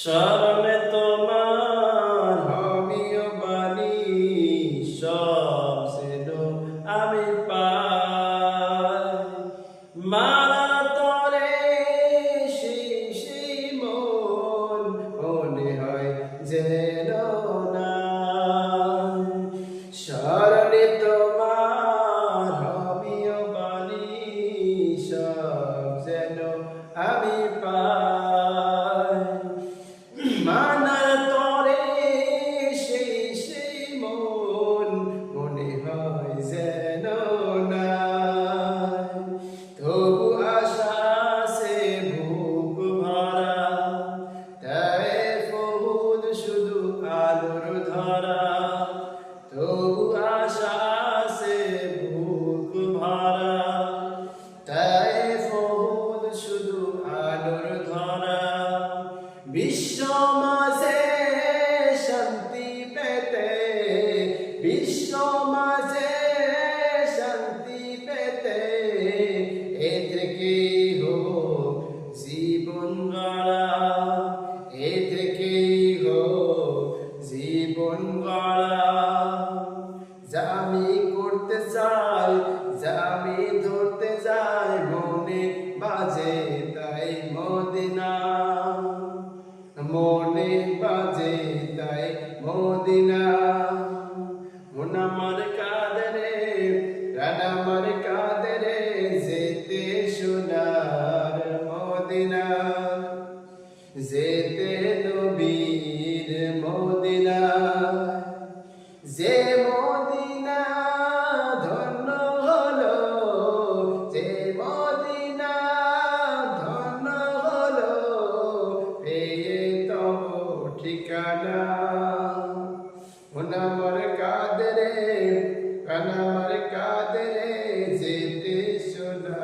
স্মরণে তোমার হমিও বাণী সব যেন আমি পাই। মালা তরে শিশি মন, মনে হয় যেন সব যেন আমি আলোর ধরা তবু সে বুক তাই ফহুদ শুধু আলোর ধরা। বিশ্ব শান্তি পেতে, বিশ্ব মাঝে শান্তি পেতে এ থেকে হো জীবন গড়া। জীবন গড়া যা আমি করতে চাই, যা আমি ধরতে যাই মনে বাজে তাই মদিনা। মনে বাজে তাই মদিনা। মন আমার কাদরে, প্রাণ আমার কাদরে, যেতে সোনার মদিনা। যেতে ঠিকানা ওনামর কাদরে কানামর কাদরে যেতে সোনা